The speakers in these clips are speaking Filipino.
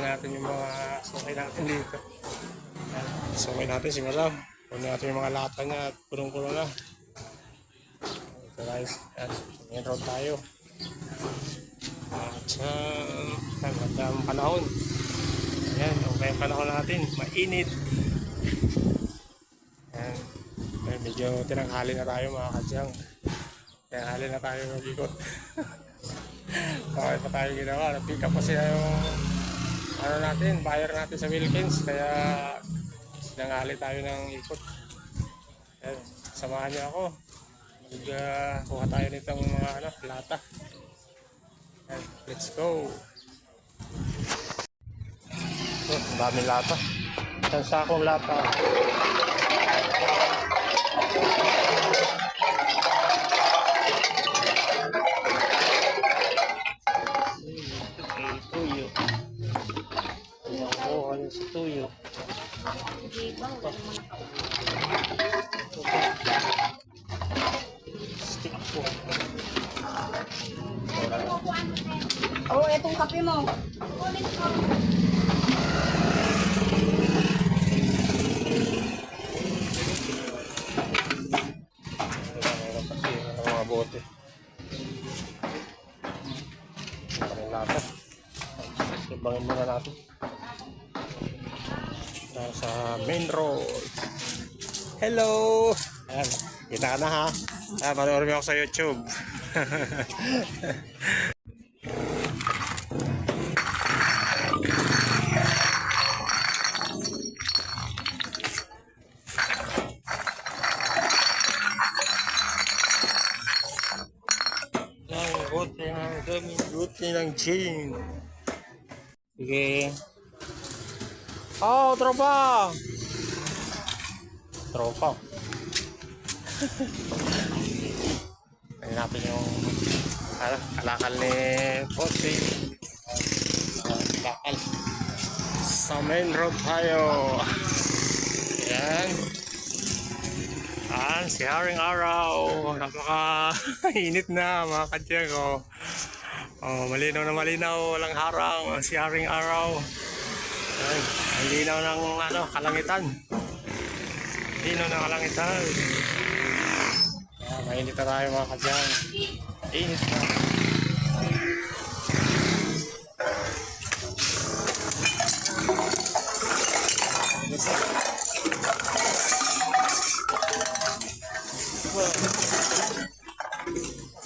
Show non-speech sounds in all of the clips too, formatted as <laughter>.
Ikapin natin yung mga sukay natin dito. Yan, Sukay natin si Madam. Kunin natin yung mga lata niya at punong-puno na. Ito guys, yan. Main road tayo. Kadyang, yan, magandang panahon. Yan, okay ang panahon natin. Mainit. Yan. Eh, medyo tinanghali na tayo mga kadyang. Tinanghali na tayo mag-ikot. okay <laughs> pa tayo ginawa. Nag-pick up kasi yung ano natin, buyer natin sa Wilkins. Kaya tinanghali tayo ng ikot. Yan. Samahan niyo ako. Mag-kuha tayo nitong mga ano, lata. Yan. Let's go. Oh, daming lata. Isang sakong lata. Dahil sa main road. Hello! Ayan, kita ka na ha. Ayan, manood mo ako sa YouTube. <laughs> Ang bote ng bote ng chain. Sige. Oh, tropa! Tropa. Natin yung ano, kalakal ni Bote. Uh, kalakal. Sa main road tayo. Ayan. Ayan, si Haring Araw. Napaka init na mga kadyang. Oh. oh, malinaw na malinaw. Walang harang. Si Haring Araw. Ayan, ang linaw ng ano, kalangitan. Linaw ng kalangitan. Ah, mainit na tayo mga kadyang. Init na.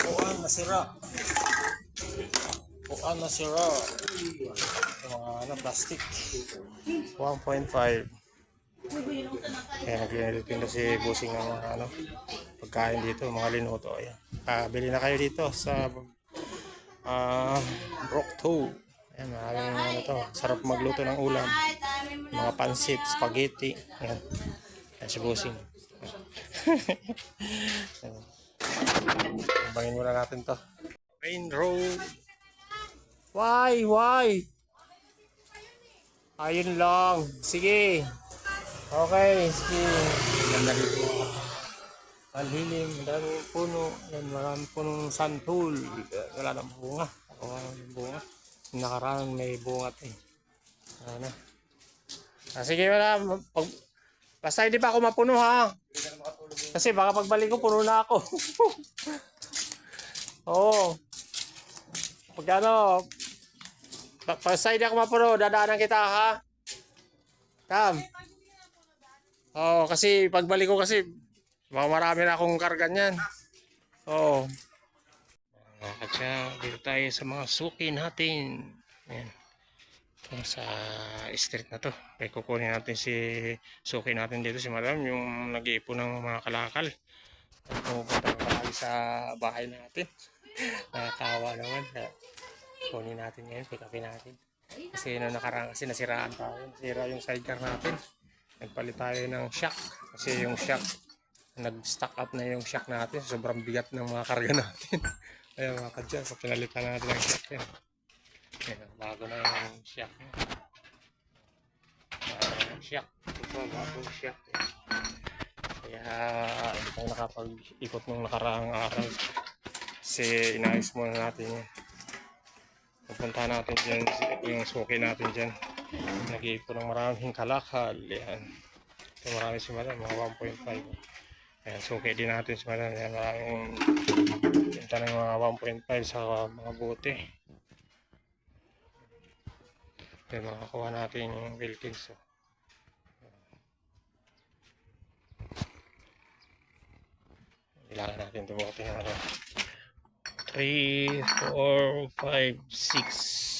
Puan nasira. Puan nasira. Mga ano, plastic. 1.5. Kaya nag-pinda si Busing ng mga ano, pagkain dito, mga linuto. Ayan. Ah, bili na kayo dito sa ah Brook 2. Ayan, maraming ano to. Sarap magluto ng ulam. Mga pansit, spaghetti. Ayan. Ayan si Busing. Ayan. <laughs> Bangin muna natin to. Main road. Why? Why? Ayun lang. Sige. Okay, sige. Ganda dito. Ang hilim, daming puno. Yan, maraming punong santol. Wala nang bunga. Wala nang bunga. Nakaraan may bunga eh. Ano? Ah, sige, wala. Pag, basta hindi pa ako mapuno ha. Kasi baka pagbalik ko, puno na ako. <laughs> Oo. Pag ano, pa- basta hindi ako mapuno, dadaanan kita ha. Tam. Oo, kasi pagbalik ko kasi, marami na akong karga niyan. Oo. Mga katsa, dito tayo sa mga suki natin. Ayan. Ito sa street na to. Kaya kukunin natin si suki natin dito, si madam, yung nag-iipon ng mga kalakal. At na tayo sa bahay natin. <laughs> Nakakawa naman. Kunin natin ngayon, pick upin natin. Kasi no nakaraan kasi nasiraan tayo. Nasira yung sidecar natin. Nagpalit tayo ng shock. Kasi yung shock, nag-stock up na yung shock natin. Sobrang bigat ng mga karga <laughs> natin. Kaya mga kadyan, so pinalitan natin ng shock yan. Ayan, bago na yung shock. Bago na yung shock. Ito, bago yung shock. Kaya hindi tayo nakapag-ikot nung nakaraang araw. Kasi inayos muna natin yan. Pupunta natin dyan, yung suki natin dyan. Nag-iipon ng maraming kalakal. Yan. Ito marami si Madam, mga 1.5. Ayan, suki din natin si Madam. Yan, maraming Pinta ng mga 1.5 sa mga bote. Yan, makakuha natin yung Wilkins. Oh. Kailangan natin bote ng ano. 3, 4, 5, 6,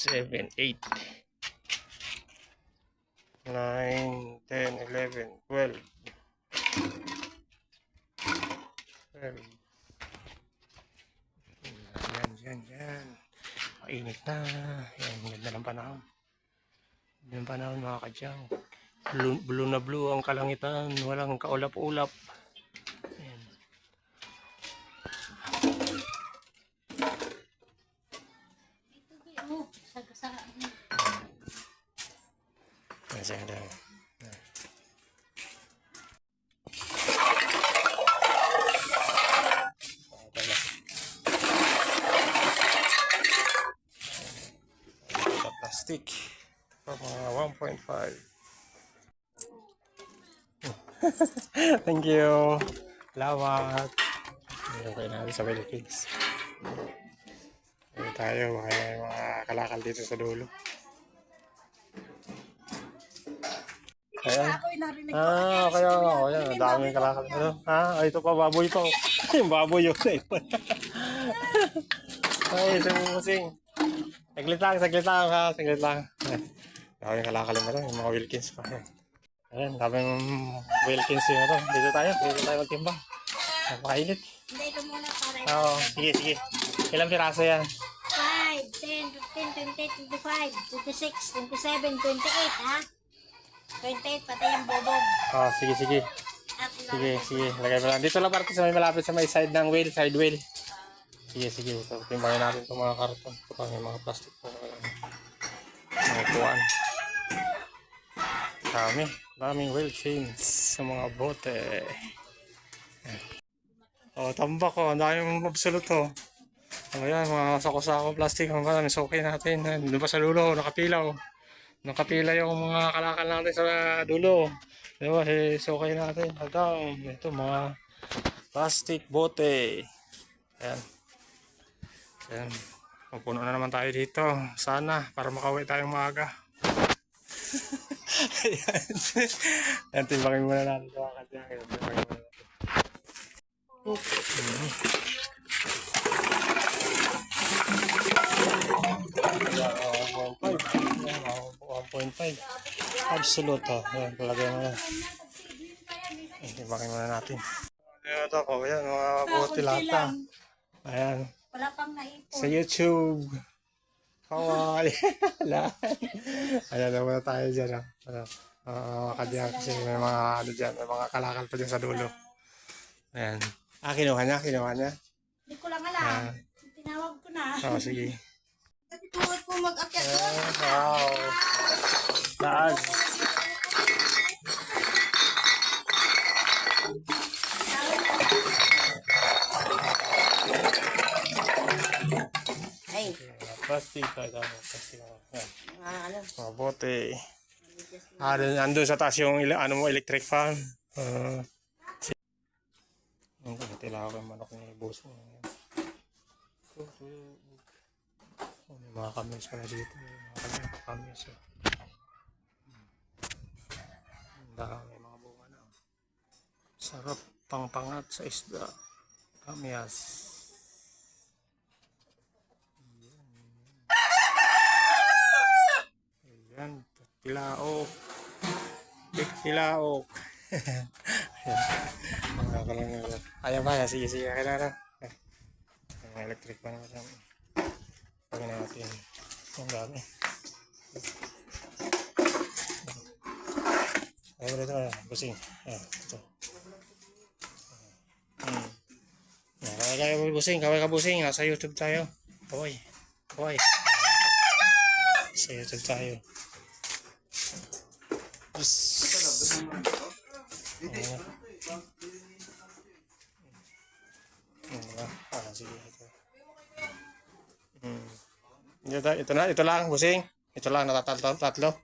7, 8. 9, 10, 11, 12. 12. Yan, yan, yan. Mainit na. Yan, ganda ng panahon. Ganda ng panahon mga kadyang. Blue, blue na blue ang kalangitan. Walang kaulap-ulap. Yan. Oh, sagasara. Yan, siya, yan. Yan. Ito na. Ito, plastic. Ito, mga 1.5. <laughs> Thank you. Salamat. Okay natin sa Philippines. Ayun tayo, baka may mga kalakal dito sa dulo. Ayan. Ah, kaya nga, kaya ang daming kalakal. Ano? Ah, ito pa, baboy pa. <laughs> Yung baboy yun. <laughs> ay, ito yung musing. Saglit lang, saglit lang ha, saglit lang. Ay, Daming kalakal mo rin, yung mga Wilkins pa. Ayan, daming Wilkins yun ito. Dito tayo, dito tayo magtimbang. Napakainit. Hindi, ito muna para Oo, sige, sige. Ilang piraso yan? 5, 10, 15, 20, 25, 26, 27, 28, ha? 28, pati yung bobog. Oo, sige, sige. Lang. Sige, sige. Lagay mo lang. Dito lang parte sa may malapit sa may side ng wheel, side wheel. Sige, sige. So, timbangin natin itong mga karton. Ito pa, may mga plastic po. Mga kuwan. Dami. Daming wheel chains sa mga bote. Oh, tambak ko. Ang daming absolute to. Oh, yan, mga sako-sako plastic. Ang marami suki natin. Doon pa sa dulo, nakapilaw. Nakapila yung mga kalakal natin sa dulo. Diba, eh, sukay natin. Hanggang ito, mga plastic bote. Ayan. Ayan. Pupuno na naman tayo dito. Sana, para makauwi tayong maaga. Ayan. <laughs> Ayan, timbangin muna natin. Ayan, timbangin muna natin. Ayan, oh, 1.5. Ayan, oh, 1.5. Absolute, oh. Ayan, palagay mo yan. Ayan, timbangin muna natin. Ayan, ito ko. Ayan, mga bote lata. Ayan. Wala pang naipon. Sa YouTube. Kawaii. <laughs> Lahat. Ayan na muna tayo dyan. ah. Ano, uh, kadya kasi may mga ano dyan, may mga kalakal pa dyan sa dulo. Ayan. Ah, kinuha niya, kinuha niya. Hindi ko lang Ah, alam. Tinawag ko na. oh, sige. Kasi tuwag ko mag-akyat doon. Ayan, wow. Taas. Ay, Plastic. Ito, plastic. Ayan. mga ano. Mga bote. Ah, dun, andun sa taas yung ano mo, electric fan. Uh, ang tila ko yung manok ni Boso. Oh, may mga cameras pala dito. May mga cameras. Oh. Ang dami, mga bunga na. Sarap pangpangat sa isda. Cameras. Ayan, tilaok. Big tilaok. <laughs> Mga kalangan. Ayaw ba? Sige, sige. Kaya na. Ang electric pa naman. Pagin natin. Ang dami. Ayaw mo dito. Busing. Ayan, ito. Hmm. Ayan, Kaway ka busing. Kaway ka busing. Nasa YouTube tayo. Kaway. Kaway. Sa YouTube tayo. Yes. Ayan. Hmm, diba? Ah, sige. Ito. Ito na, ito lang, busing. Ito lang, natatatlo, tatlo.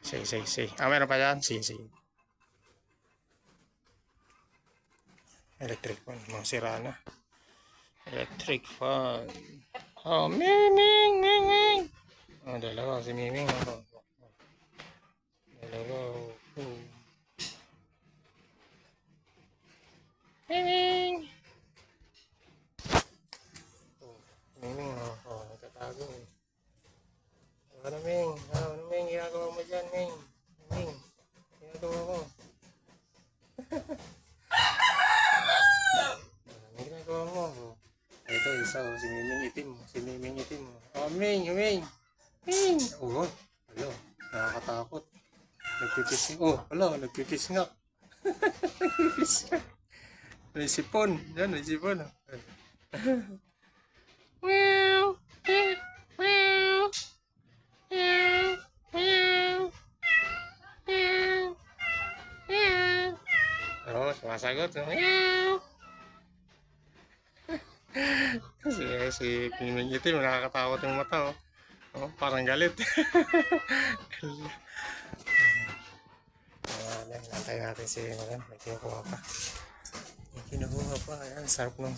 Sige, sige, sige. Ah, meron pa yan? Sige, sige. Electric fan, mga sira na. Electric fan. Oh, Miming, Miming. Oh, dalawa, si Miming. Oh. Oh. Miming. Oh, Miming, oh. Oh, nagtatago eh. Ano, Ming? Ano, ano, Ming? Ginagawa mo dyan, Ming? Ming, ginagawa mo. Ano ginagawa mo? Oh. Ito, isa, oh, si Miming itim. Si Miming itim. Oh, Ming, Ming. Ming. Oh, alo, nakakatakot. Nagpipis. Oh, alo, nagpipis nga. nagpipis <laughs> nga. May sipon. Yan, may sipon. oh. Meow. Meow. Meow. Meow. Meow. Meow. Meow. Oh, sumasagot. oh. Meow. <laughs> si, si Miming Itim, nakakatakot yung mata, oh. Oh, parang galit. <laughs> Ayan, nantay natin si Magan. May kinukuha pa. May kinukuha pa. Ayan, sarap ng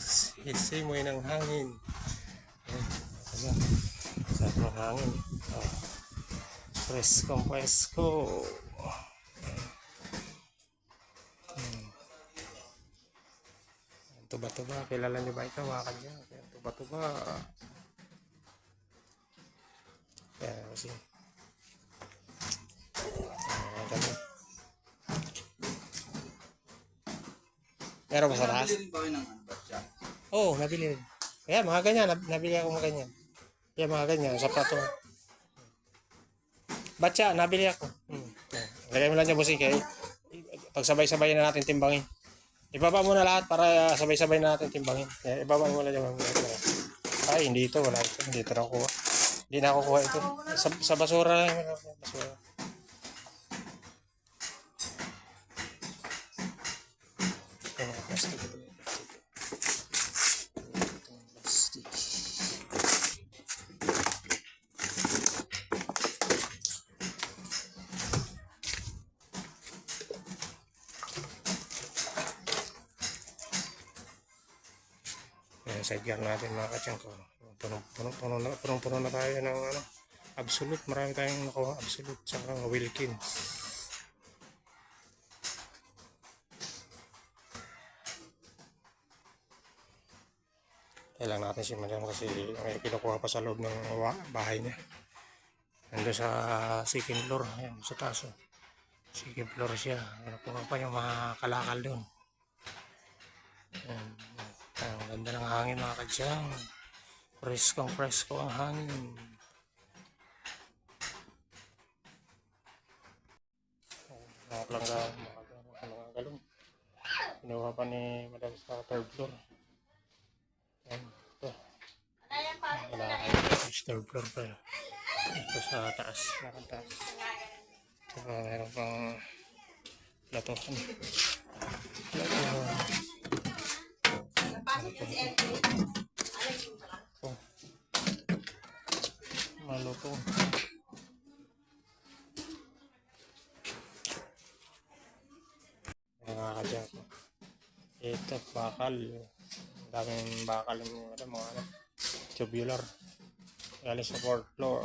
simoy ng hangin. Ayan, ano ba? Sarap ng hangin. Oh. Presko, presko. Hmm. Tuba-tuba. Kilala niyo ba ito? Niya. Ayan, Tuba-tuba. Ayan, kasi. Ayan, ganun. Sa taas? Nabili rin ba kayo ng ano, batya? Oo, oh, nabili rin. Kaya mga ganyan, nab- nabili ako mga ganyan. Kaya mga ganyan, sapato. Batya, nabili ako. Hmm. Lagay mo lang niya busing kaya pagsabay-sabay na natin timbangin. Ibaba mo na lahat para uh, sabay-sabay na natin timbangin. Kaya ibaba mo na dyan. Ay, hindi ito. Wala ito. Hindi ito nakukuha. Hindi na kukuha ito. Sa, sa basura lang. Basura. Ito mga plastic. Ito plastic. Ayan, sidecar natin mga katsyan ko. Puno, puno, puno, na, puno, puno na tayo ng ano, absolute. Marami tayong nakuha absolute sa Wilkins. Kailangan natin si Madam kasi may kinukuha pa sa loob ng bahay niya. Nandun sa second floor. Ayan, sa taas. oh. Second floor siya. Kinukuha pa yung mga kalakal doon. Ayan. Ang ganda ng hangin mga kadyang. Preskong presko ang hangin. Mga galong, mga galong. Kinuha pa ni Madam sa third floor. Ayan, ito. Wala kayo. Third floor pa. Ito sa taas. Naka taas. Ito pa, meron pang. Platohan. Oh. Malutong. Ay, mga kadyang. Ito, bakal. Ang daming bakal yung ano, mga ano, tubular. Galing sa fourth floor.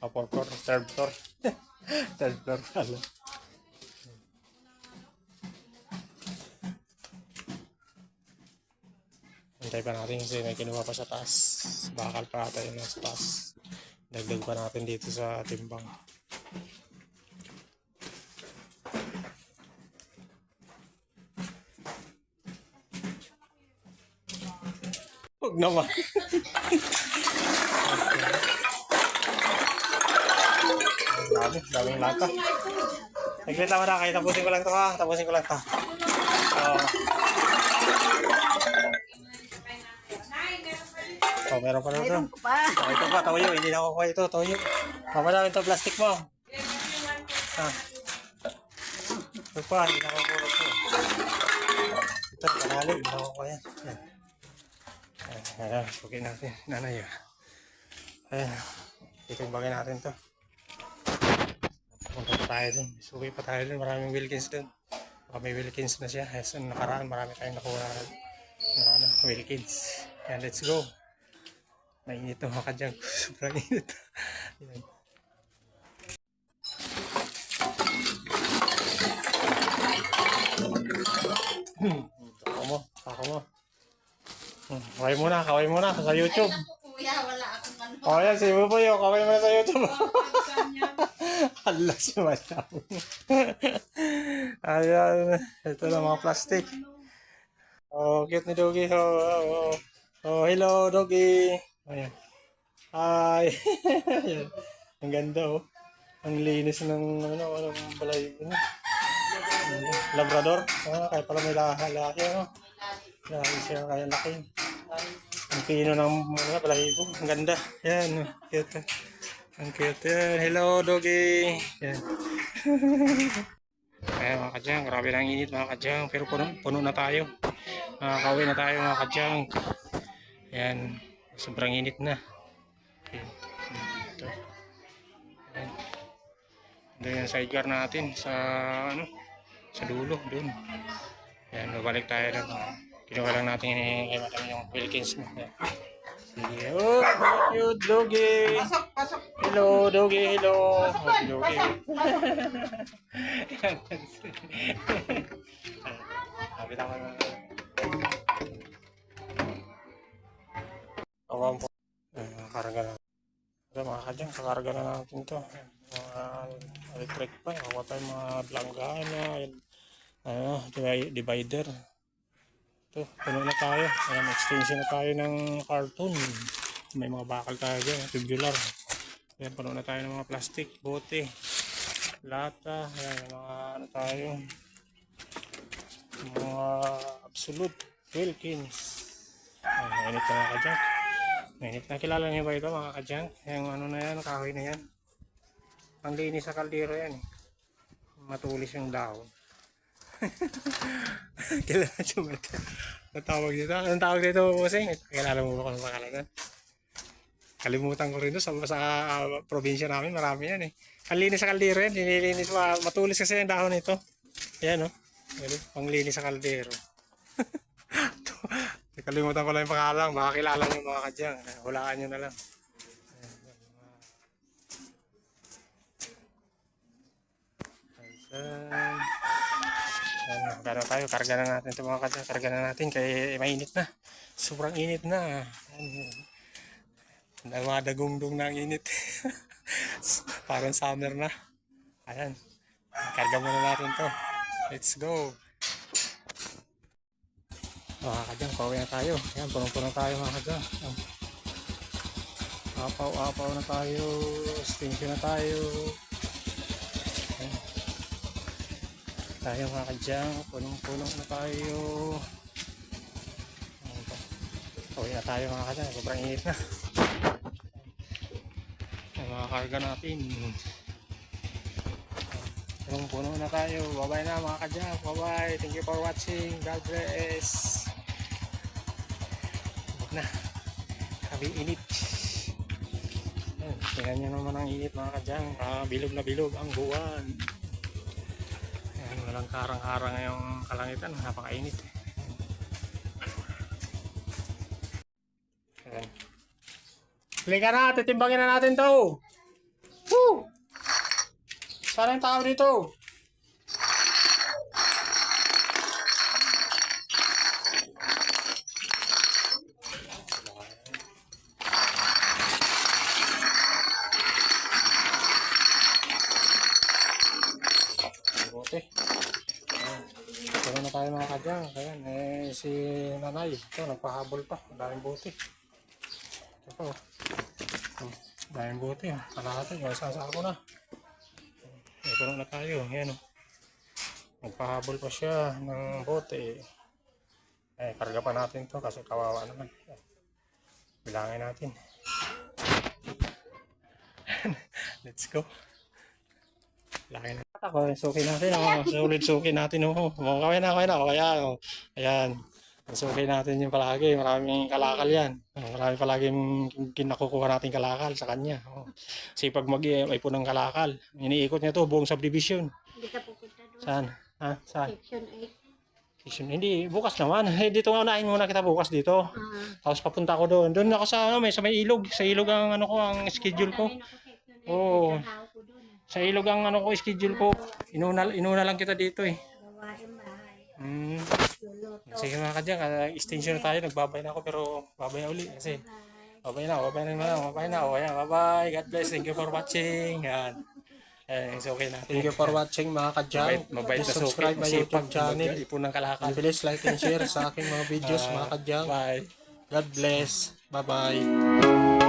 Ah, fourth floor, third floor. <laughs> third floor pala. Hintay pa natin kasi may kinuha pa sa taas. Bakal pa ata yun sa taas. Dagdag pa natin dito sa timbang. Huwag naman. Dami, daming lata. Saglit lang na, kahit tapusin ko lang to ha. Tapusin ko lang to. Oh, meron pa na ito. Pa. Oh, ito pa, toyo. Hindi na ako kuha ito, toyo. Mamadami ito plastic mo. Ah. Ito pa, hindi na ako kuha ito. Ito, kanali. Hindi na ako kuha yan. Yan. Ayan, sukin natin. Nanay ah. Ayan. Titimbangin natin to. Punta pa tayo dun. Suki pa tayo dun. Maraming Wilkins dun. Baka may Wilkins na siya. Yes, ang nakaraan marami tayong nakuha na Wilkins. Ayan, let's go. Mainit to mga kadyang. <laughs> Sobrang init. Ayan. Ako mo, ako mo. Kaway muna, kaway muna sa YouTube. Kuya, wala akong ano. O yan, si Buboy, oh, kaway muna sa YouTube. <laughs> Hala si Madam. Ayan, ito na mga plastic. Oh, cute ni Doggy. Oh, oh, oh. oh hello, Doggy. Ayan. Hi. <laughs> Ayan. Ang ganda, oh. Ang linis ng, ano, ano, balay, ano. Labrador. Ah, kahit pala may lahi, ano. Laki siya, kaya laki. Ang pino ng mga balahibo. Ang ganda. Yan. Cute. Ang cute yan. Hello, doggy. Yan. <laughs> Kaya mga kadyang, grabe lang init mga kadyang. Pero puno, puno na tayo. Makakauwi na tayo mga kadyang. Yan. Sobrang init na. Yan. Ito. Yan. Doon yung sidecar natin sa ano sa dulo doon. Yan, babalik tayo doon. Kinuha lang natin eh, kay Madam yung Wilkins mo. Sige. Oh, cute doggy. Pasok, pasok. Hello, doggy. Hello. Oh, doggy. Sabi lang naman. Awan po. Eh, karga na. Ito mga kadyang, kakarga na natin to. Mga electric pa. Kakuha tayo mga blanggahan na. Ano, divi- divider. Ito, puno na tayo. Ayan, extension na tayo ng cartoon. May mga bakal tayo dyan, tubular. Ayan, puno na tayo ng mga plastic, bote, lata. Ayan, mga ano tayo. Mga absolute Wilkins. Ayan, mainit na mga kadyang. Mainit na. Kilala niyo ba ito mga kadyang? Yung ano na yan, kahoy na yan. Ang linis sa kaldero yan. Matulis yung dahon. <laughs> Kilala niyo ba ito? Ang tawag dito? Anong tawag dito, Boseng? Kilala mo ba kung pangalan? Kalimutan ko rin doon sa, sa ah, probinsya namin, marami yan eh. Ang linis sa kaldero yan, nililinis, ma- matulis kasi yung dahon nito. Yan oh. Yan, oh. Panglinis sa kaldero. <laughs> Kalimutan ko lang yung pangalan, baka kilala nyo mga kadyang. Hulaan nyo na lang. Ayan, magkano tayo, karga na natin ito mga kadyang. Karga na natin kay mainit na. Sobrang init na. Ayan. Namadagungdong na ang init. <laughs> Parang summer na. Ayan. Karga muna natin to. Let's go. Mga kadyang, pauwi na tayo. Ayan, punong-puno tayo mga kadyang. Ayan. Apaw-apaw na tayo. Stinky na tayo. Tayo mga kadyang, punong-puno na tayo. Pauwi na tayo mga kadyang. Sobrang init na. Ang mga karga natin. Punong-puno na tayo. Bye-bye na mga kadyang. Bye-bye. Thank you for watching. God bless. Na. Sabi init. Ayan, Tingnan nyo naman ang init mga kadyang. Ah, bilog na bilog ang buwan. Walang karang-karang yung kalangitan. Napakainit. Ayan. Halika na, titimbangin na natin to. Woo! Sana yung tao dito. Nanay. Ito, nagpahabol pa. Daming bote. Ito po. Hmm, Daming bote. ah. Kalahati. May sasako na. Ito na tayo. Ayan o. Nagpahabol pa siya ng bote. Eh, karga pa natin to kasi kawawa naman. Bilangin natin. <laughs> Let's go. Bilangin natin. Ako, suki natin. Oh. Sulit suki natin. Oh. Oh, kawin na, kawin na. Oh, ayan. Oh. Ayan. Sukay natin yung palagi. Maraming kalakal yan. Oh, Marami palaging kinakukuha natin kalakal sa kanya. Oh. Kasi pag mag may punang kalakal, iniikot niya to buong subdivision. Hindi ka pupunta doon. Saan? Ha? Saan? Section 8. Section. Hindi, bukas naman. <laughs> Eh, dito nga unahin muna kita bukas dito. Ah. Tapos papunta ako doon. Doon ako sa, ano, may, sa may ilog. Sa ilog ang ano ko, ang schedule ko. Rin ako section 8. Oo. Ko doon. Sa ilog ang ano ko, schedule ko. Inuna, inuna lang kita dito eh. Luluto. Sige mga kadyan, ah, extension na tayo. Nagbabay na ako pero babay na uli. Kasi babay na, babay na naman. Babay na. O, ayan, bye-bye. God bless. Thank you for watching. Yan. Ayan, it's okay na. Thank you for watching mga kadyan. Mabait, mabait na subscribe my YouTube channel. Ipon ng kalakal. Please like and share sa aking mga videos mga kadyan. Bye. God bless. Bye-bye.